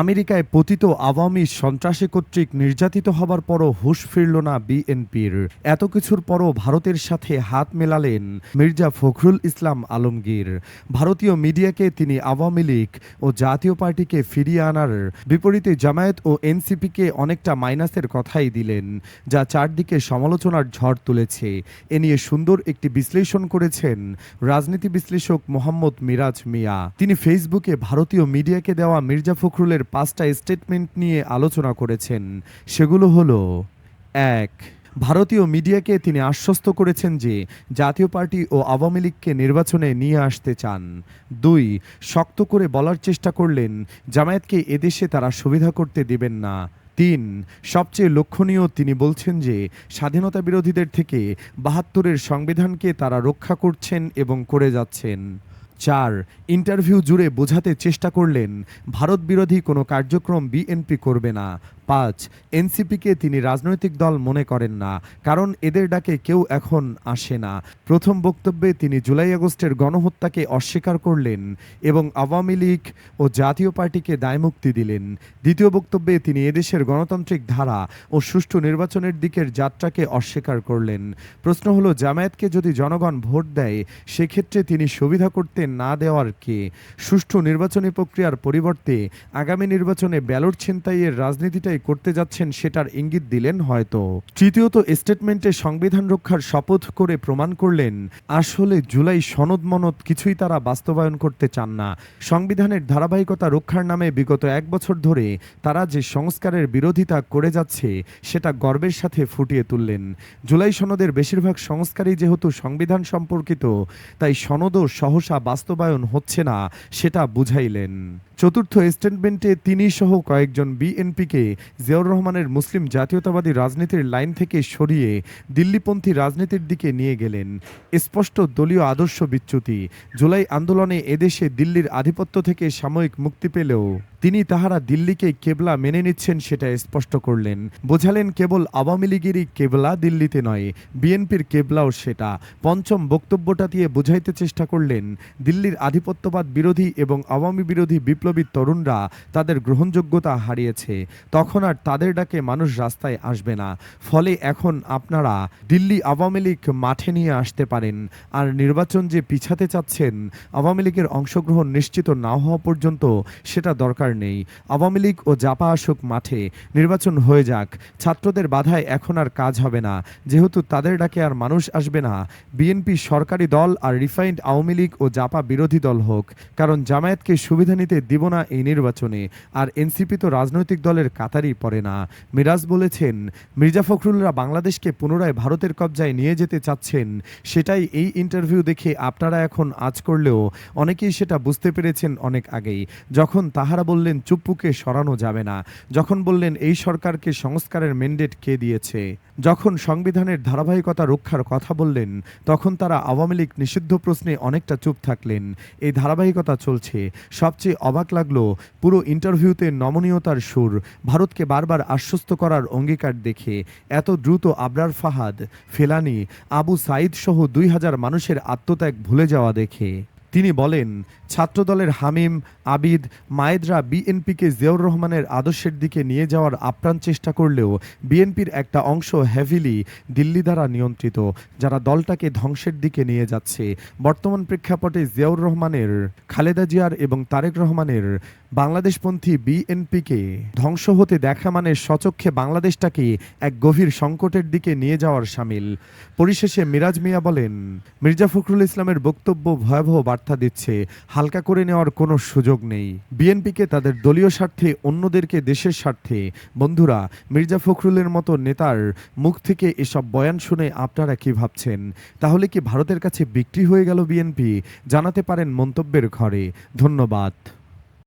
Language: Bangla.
আমেরিকায় পতিত আওয়ামী সন্ত্রাসী কর্তৃক নির্যাতিত হবার পরও হুশ ফিরল না বিএনপির। এত কিছুর পরও ভারতের সাথে হাত মেলালেন মির্জা ফখরুল ইসলাম আলমগীর। ভারতীয় মিডিয়াকে তিনি আওয়ামী লীগ ও জাতীয় পার্টিকে ফিরিয়ে আনার বিপরীতে জামায়াত ও এনসিপিকে অনেকটা মাইনাসের কথাই দিলেন, যা চারদিকে সমালোচনার ঝড় তুলেছে। এ নিয়ে সুন্দর একটি বিশ্লেষণ করেছেন রাজনীতি বিশ্লেষক মোহাম্মদ মিরাজ মিয়া। তিনি ফেসবুকে ভারতীয় মিডিয়াকে দেওয়া মির্জা ফখরুলের পাঁচটা স্টেটমেন্ট নিয়ে আলোচনা করেছেন। সেগুলো হলো, এক, ভারতীয় মিডিয়াকে তিনি আশ্বস্ত করেছেন যে জাতীয় পার্টি ও আওয়ামী লীগকে নির্বাচনে নিয়ে আসতে চান। দুই, শক্ত করে বলার চেষ্টা করলেন, জামায়াতকে এদেশে তারা সুবিধা করতে দিবেন না। তিন, সবচেয়ে লক্ষণীয় তিনি বলছেন যে স্বাধীনতা বিরোধীদের থেকে বাহাত্তরের সংবিধানকে তারা রক্ষা করছেন এবং করে যাচ্ছেন। চার ইন্টারভিউ জুড়ে বোঝাতে চেষ্টা করলেন ভারত বিরোধী কোনো কার্যক্রম বিএনপি করবে না। পাঁচ, এনসিপিকে তিনি রাজনৈতিক দল মনে করেন না, কারণ এদের ডাকে কেউ এখন আসে না। প্রথম বক্তব্যে তিনি জুলাই আগস্টের গণহত্যাকে অস্বীকার করলেন এবং আওয়ামী লীগ ও জাতীয় পার্টিকে দায়মুক্তি দিলেন। দ্বিতীয় বক্তব্যে তিনি এদেশের গণতান্ত্রিক ধারা ও সুষ্ঠু নির্বাচনের দিকের যাত্রাকে অস্বীকার করলেন। প্রশ্ন হলো, জামায়াতকে যদি জনগণ ভোট দেয়, সেক্ষেত্রে তিনি সুবিধা করতে না দেওয়ার কে? সুষ্ঠু নির্বাচনী প্রক্রিয়ার পরিবর্তে আগামী নির্বাচনে ব্যালট ছিনতাইয়ের রাজনীতিটাই করতে যাচ্ছেন সেটার ইঙ্গিত দিলেন হয়তো। তৃতীয়ত স্টেটমেন্টে সংবিধান রক্ষার শপথ করে প্রমাণ করলেন, আসলে জুলাই সনদ মনদ কিছুই তারা বাস্তবায়ন করতে চান না। সংবিধানের ধারাবাহিকতা রক্ষার নামে বিগত এক বছর ধরে তারা যে সংস্কারের বিরোধিতা করে যাচ্ছে, সেটা গর্বের সাথে ফুটিয়ে তুললেন। জুলাই সনদের বেশিরভাগ সংস্কারই যেহেতু সংবিধান সম্পর্কিত, তাই সনদও সহসা বাস্তবায়ন হচ্ছে না, সেটা বুঝাইলেন। চতুর্থ স্টেটমেন্টে তিনি সহ কয়েকজন বিএনপিকে জিয়াউর রহমানের মুসলিম জাতীয়তাবাদী রাজনীতির লাইন থেকে সরিয়ে দিল্লিপন্থী রাজনীতির দিকে নিয়ে গেলেন। স্পষ্ট দলীয় আদর্শ বিচ্যুতি। জুলাই আন্দোলনে এদেশে দিল্লির আধিপত্য থেকে সাময়িক মুক্তি পেলেও তিনি তাহারা দিল্লিকে কেবলা মেনে নিচ্ছেন সেটা স্পষ্ট করলেন। বোঝালেন কেবল আওয়ামী লীগেরই কেবলা দিল্লিতে নয়, বিএনপির কেবলাও সেটা। পঞ্চম বক্তব্যটা দিয়ে বোঝাইতে চেষ্টা করলেন, দিল্লির আধিপত্যবাদ বিরোধী এবং আওয়ামী বিরোধী বিপ্লবী তরুণরা তাদের গ্রহণযোগ্যতা হারিয়েছে। তখন আর তাদের ডাকে মানুষ রাস্তায় আসবে না। ফলে এখন আপনারা দিল্লি আওয়ামী লীগ মাঠে নিয়ে আসতে পারেন। আর নির্বাচন যে পিছাতে চাচ্ছেন, আওয়ামী লীগের অংশগ্রহণ নিশ্চিত না হওয়া পর্যন্ত সেটা দরকার নেই আওয়ামী লীগ ও জাপা আসুক মাঠে নির্বাচন হয়ে যাক। ছাত্রদের বাধায় এখন আর কাজ হবে না। যেহেতু তাদের ডাকে আর মানুষ আসবে না, বিএনপি সরকারি দল আর রিফাইন্ড আওয়ামী লীগ ও জাপা বিরোধী দল হোক। কারণ জামায়াতকে সুবিধা নিতে দিব না এই নির্বাচনে। আর এনসিপি তো রাজনৈতিক দলের কাতারই পড়ে না। মিরাজ বলেছেন, মির্জা ফখরুলরা বাংলাদেশকে পুনরায় ভারতের কবজায় নিয়ে যেতে চাচ্ছেন। সেটাই এই ইন্টারভিউ দেখে আপনারা এখন আজ করলেও অনেকেই সেটা বুঝতে পেরেছেন অনেক আগেই। যখন তাহারা বললেন চুপ্পুকে সরানো যাবে না। যখন বললেন, এই সরকারকে সংস্কারের ম্যান্ডেট কে দিয়েছে? যখন সংবিধানের ধারাবাহিকতা রক্ষার কথা বললেন, তখন তারা আওয়ামী লীগ নিষিদ্ধ প্রশ্নে অনেকটা চুপ থাকলেন। এই ধারাবাহিকতা চলছে। সবচেয়ে অবাক লাগল, পুরো ইন্টারভিউতে নমনীয়তার সুর, ভারতকে বারবার আশ্বস্ত করার অঙ্গীকার দেখে। এত দ্রুত আবরার ফাহাদ, ফেলানি, আবু সাইদ সহ দুই হাজার মানুষের আত্মত্যাগ ভুলে যাওয়া দেখে। তিনি বলেন, ছাত্রদলের হামিম, আবিদ, মায়েদরা বিএনপিকে জিয়াউর রহমানের আদর্শের দিকে নিয়ে যাওয়ার আপ্রাণ চেষ্টা করলেও বিএনপির একটা অংশ হেভিলি দিল্লি দ্বারা নিয়ন্ত্রিত, যারা দলটাকে ধ্বংসের দিকে নিয়ে যাচ্ছে। বর্তমান প্রেক্ষাপটে জিয়াউর রহমানের, খালেদা জিয়ার এবং তারেক রহমানের বাংলাদেশপন্থী বিএনপিকে ধ্বংস হতে দেখা মানে সচক্ষে বাংলাদেশটাকে এক গভীর সংকটের দিকে নিয়ে যাওয়ার সামিল। পরিশেষে মিরাজ মিয়া বলেন, মির্জা ফখরুল ইসলামের বক্তব্য ভয়াবহ বার্তা দিচ্ছে, হালকা করে নেওয়ার কোনো সুযোগ নেই। বিএনপিকে তাদের দলীয় স্বার্থে, অন্যদেরকে দেশের স্বার্থে। বন্ধুরা, মির্জা ফখরুলের মতো নেতার মুখ থেকে এসব বয়ান শুনে আপনারা কি ভাবছেন? তাহলে কি ভারতের কাছে বিক্রি হয়ে গেল বিএনপি? জানাতে পারেন মন্তব্যের ঘরে। ধন্যবাদ।